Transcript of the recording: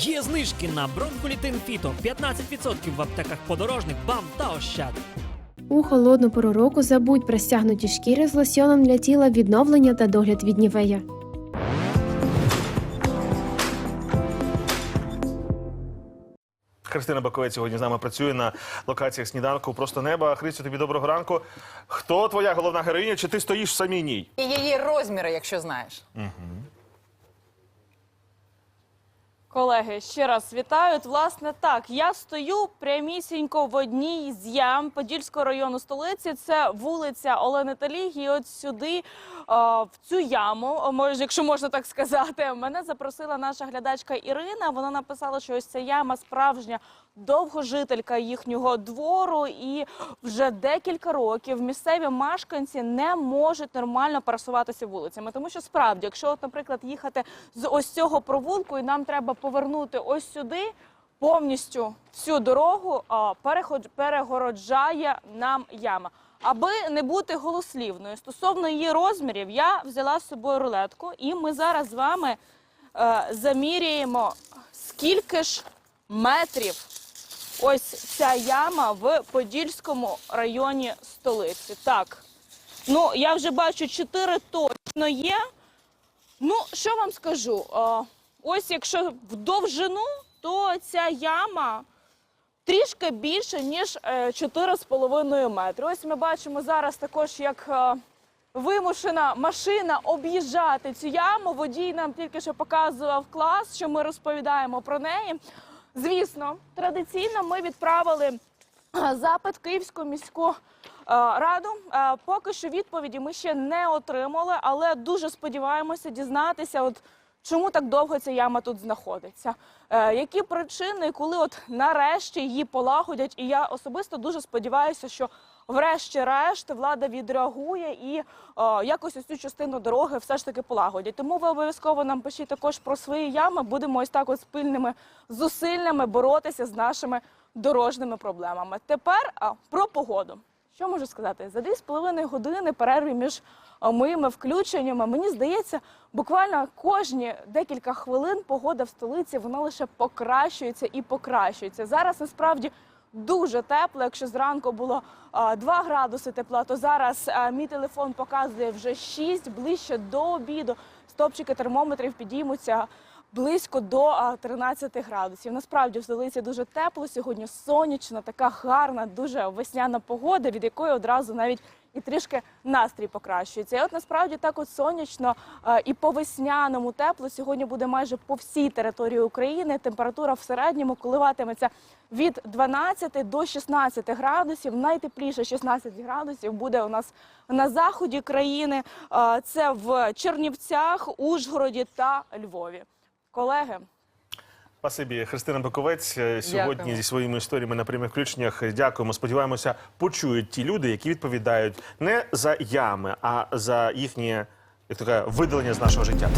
Є знижки на бронхолітин фіто 15% в аптеках подорожник, бам та ощад. У холодну пору року забудь про стягнуті шкіри з лосьоном для тіла відновлення та догляд від нівея. Христина Баковець сьогодні з нами працює на локаціях сніданку просто неба. Христю, тобі доброго ранку. Хто твоя головна героїня? Чи ти стоїш в самій ній? І її розміри, якщо знаєш. Колеги, ще раз вітаю. Власне, так, я стою прямісінько в одній з ям Подільського району столиці. Це вулиця Олени Таліги. І от сюди, а, в цю яму, може, якщо можна так сказати, мене запросила наша глядачка Ірина. Вона написала, що ось ця яма справжня довгожителька їхнього двору, і вже декілька років місцеві мешканці не можуть нормально пересуватися вулицями. Тому що справді, якщо, наприклад, їхати з ось цього провулку, і нам треба повернути ось сюди. Повністю всю дорогу перегороджає нам яма. Аби не бути голослівною стосовно її розмірів, я взяла з собою рулетку, і ми зараз з вами е, заміряємо, скільки ж метрів ось ця яма в Подільському районі столиці. Так, ну я вже бачу, 4 точно є. Ну, що вам скажу? Е, ось якщо в довжину, то ця яма трішки більше, ніж е, 4,5 метри. Ось ми бачимо зараз також, як е, вимушена машина об'їжджати цю яму. Водій нам тільки що показував клас, що ми розповідаємо про неї. Звісно, традиційно ми відправили е, запит Київську міську е, раду. Е, Поки що відповіді ми ще не отримали, але дуже сподіваємося дізнатися, от чому так довго ця яма тут знаходиться. Е, Які причини, коли от нарешті її полагодять, і я особисто дуже сподіваюся, що врешті-решт влада відреагує і е, якось ось цю частину дороги все ж таки полагодять. Тому ви обов'язково нам пишіть також про свої ями. Будемо ось так от спільними зусиллями боротися з нашими дорожніми проблемами. Тепер а, про погоду. Що можу сказати? За 2,5 години перерви між моїми включеннями, мені здається, буквально кожні декілька хвилин погода в столиці вона лише покращується і покращується. Зараз насправді дуже тепло. Якщо зранку було а, 2 градуси тепла, то зараз мій телефон показує вже 6, ближче до обіду. Стопчики термометрів підіймуться близько до а, 13 градусів. Насправді в столиці дуже тепло. Сьогодні сонячна, така гарна, дуже весняна погода, від якої одразу навіть і трішки настрій покращується. І от насправді так от сонячно і по весняному тепло сьогодні буде майже по всій території України. Температура в середньому коливатиметься від 12 до 16 градусів. Найтепліше 16 градусів буде у нас на заході країни. Це в Чернівцях, Ужгороді та Львові. Колеги, Спасибі, Христина Баковець е, сьогодні Дякуємо. зі своїми історіями на прямих включеннях. Дякуємо. Сподіваємося, почують ті люди, які відповідають не за ями, а за їхнє як кажуть, видалення з нашого життя.